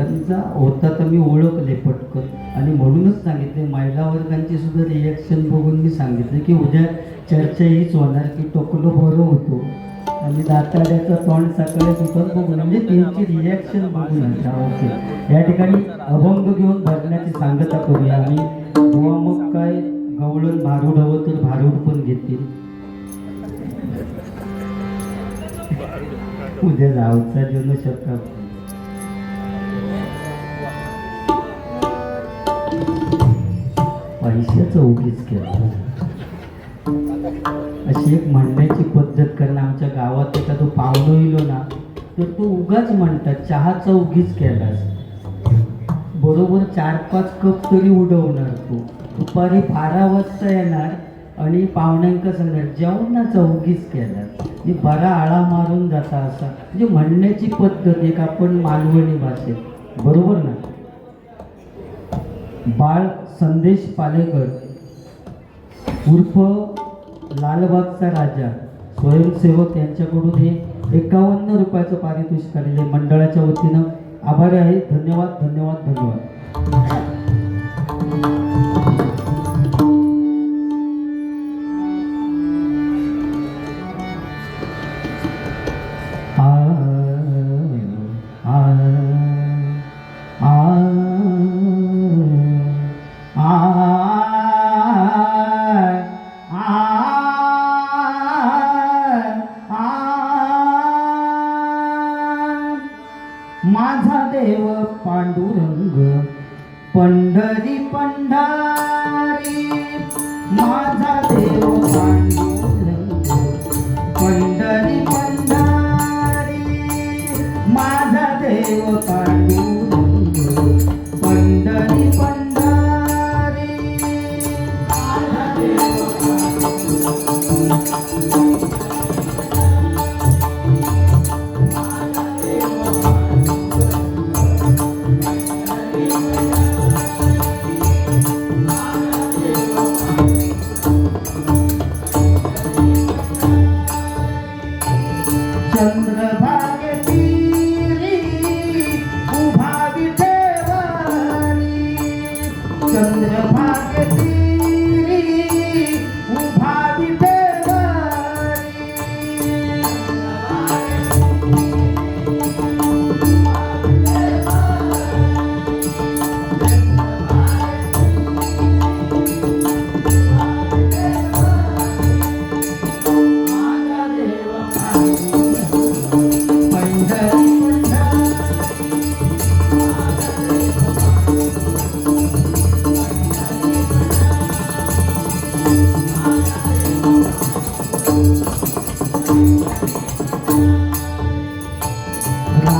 त्यांचा होता तर मी ओळखले पटकन. आणि म्हणूनच सांगितले महिला वर्गांची सुद्धा रिॲक्शन बघून मी सांगितलं की उद्या चर्चा हीच होणार की टोकलो बरं होतो. आणि दाताड्याचं तोंड सकाळी सुद्धा बघून म्हणजे त्यांची रिॲक्शन बघून आता या ठिकाणी अभंग घेऊन भरण्याची सांगता करूया आम्ही. किंवा मग काय? गवळण भारूड हवं तर भारूड पण घेतील. उद्या जाऊचा जन्म शकतात पैशाचं केलं अशी एक म्हणण्याची पद्धत कारण आमच्या गावात एखादं पाहुणं येलो ना तर तो उगाच म्हणतात चहाचा उगीच केलास. बरोबर चार पाच कप तरी उडवणार तू. दुपारी बारा वाजता येणार आणि पाहुण्यांका सांगणार जेवण ना चौघीच केला मी म्हणजे बरा आळा मारून जाता असा. म्हणजे म्हणण्याची पद्धत एक आपण मालवणी भाषेत. बरोबर ना? बाळ संदेश पालेकर. उर्फ लालबागचा राजा. स्वयंसेवक यांच्याकडून हे एकावन्न रुपयाचं पारितोषिक आलेले मंडळाच्या वतीनं. आभारी आहे. धन्यवाद धन्यवाद धन्यवाद. पंढरी पंढारी माझा देव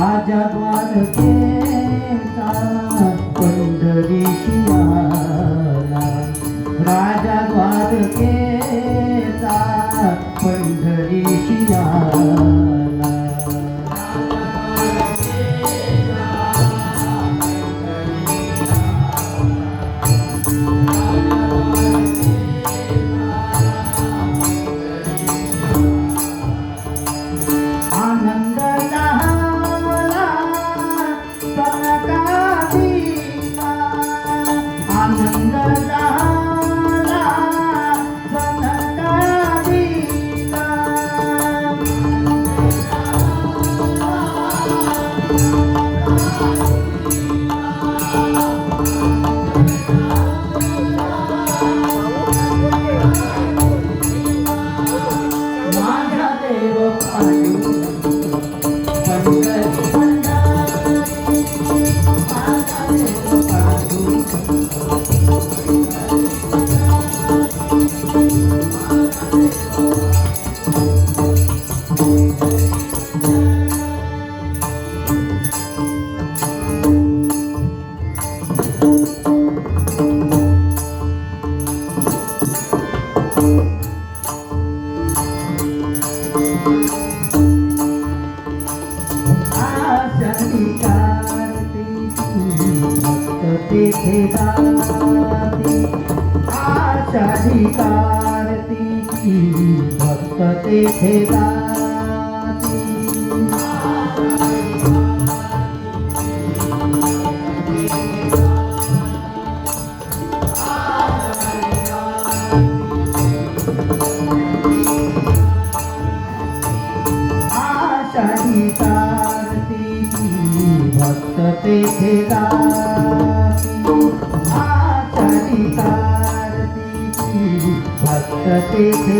राजा द्वारकेचा तेथे भक्त तेथे आचारी कारती भक्त तेथे